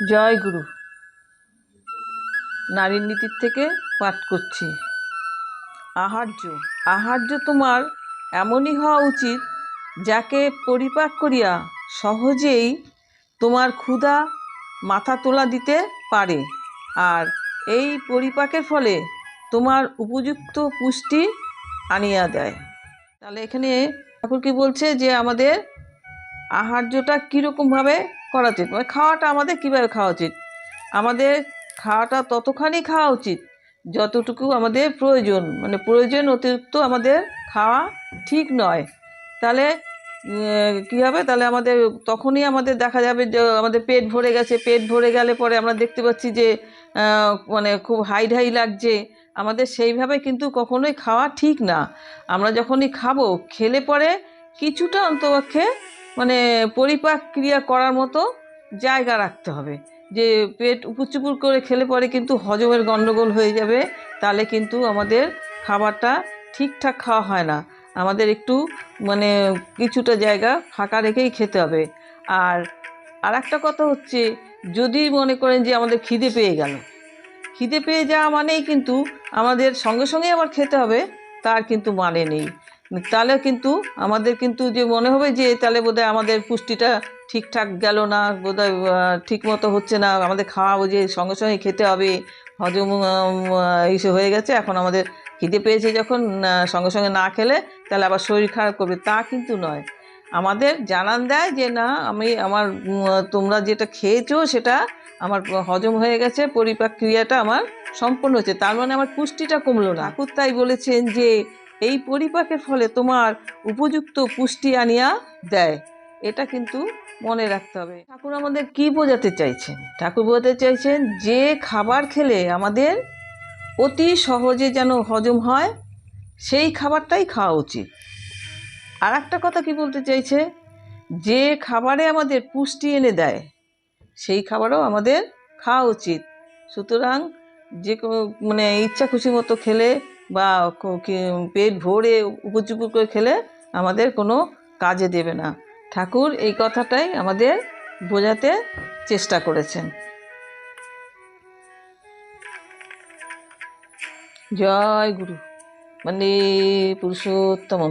জয় গুরু। নারীর নীতির থেকে পাঠ করছি। আহার্য আহার্য তোমার এমনই হওয়া উচিত, যাকে পরিপাক করিয়া সহজেই তোমার ক্ষুধা মাথা তোলা দিতে পারে। আর এই পরিপাকের ফলে তোমার উপযুক্ত পুষ্টি আনিয়া দেয়। তাহলে এখানে ঠাকুর কি বলছে যে আমাদের আহার্যটা কীরকমভাবে করা উচিত। মানে খাওয়াটা আমাদের কীভাবে খাওয়া উচিত? আমাদের খাওয়াটা ততখানি খাওয়া উচিত যতটুকু আমাদের প্রয়োজন। মানে প্রয়োজন অতিরিক্ত আমাদের খাওয়া ঠিক নয়। তাহলে কী হবে? তাহলে আমাদের তখনই আমাদের দেখা যাবে যে আমাদের পেট ভরে গেছে। পেট ভরে গেলে পরে আমরা দেখতে পাচ্ছি যে মানে খুব হাই ঢাই লাগছে। আমাদের সেইভাবে কিন্তু কখনোই খাওয়া ঠিক না। আমরা যখনই খাব, খেলে পরে কিছুটা অন্তপক্ষে মানে পরিপাক ক্রিয়া করার মতো জায়গা রাখতে হবে। যে পেট উপুচুপুর করে খেলে পরে কিন্তু হজমের গণ্ডগোল হয়ে যাবে, তাহলে কিন্তু আমাদের খাবারটা ঠিকঠাক খাওয়া হয় না। আমাদের একটু মানে কিছুটা জায়গা ফাঁকা রেখেই খেতে হবে। আর আর একটা কথা হচ্ছে, যদি মনে করেন যে আমাদের খিদে পেয়ে গেল, খিদে পেয়ে যাওয়া মানেই কিন্তু আমাদের সঙ্গে সঙ্গে আবার খেতে হবে, তার কিন্তু মানে নেই। তাহলে কিন্তু আমাদের কিন্তু যে মনে হবে যে তাহলে বোধহয় আমাদের পুষ্টিটা ঠিকঠাক গেল না, বোধহয় ঠিক মতো হচ্ছে না, আমাদের খাওয়া যে সঙ্গে সঙ্গে খেতে হবে, হজম এইসব হয়ে গেছে, এখন আমাদের খিদে পেয়েছে যখন সঙ্গে সঙ্গে না খেলে তাহলে আবার শরীর খারাপ করবে, তা কিন্তু নয়। আমাদের জানান দেয় যে না, আমি আমার তোমরা যেটা খেয়েছো সেটা আমার হজম হয়ে গেছে পরিপাক ক্রিয়াটা আমার সম্পূর্ণ হচ্ছে তার মানে আমার পুষ্টিটা কমলো না। ঠাকুর তাই বলেছেন যে এই পরিপাকের ফলে তোমার উপযুক্ত পুষ্টি আনিয়া দেয়। এটা কিন্তু মনে রাখতে হবে। ঠাকুর আমাদের কি বোঝাতে চাইছেন? ঠাকুর বোঝাতে চাইছেন যে খাবার খেলে আমাদের অতি সহজে যেন হজম হয়, সেই খাবারটাই খাওয়া উচিত। আর একটা কথা কি বলতে চাইছে? যে খাবারে আমাদের পুষ্টি এনে দেয়, সেই খাবারও আমাদের খাওয়া উচিত। সুতরাং যে মানে ইচ্ছা খুশি মতো খেলে বা পেট ভরে উপচুপুর করে খেলে আমাদের কোনো কাজে দেবে না। ঠাকুর এই কথাটাই আমাদের বোঝাতে চেষ্টা করেছেন। জয় গুরু। মানে পুরুষোত্তম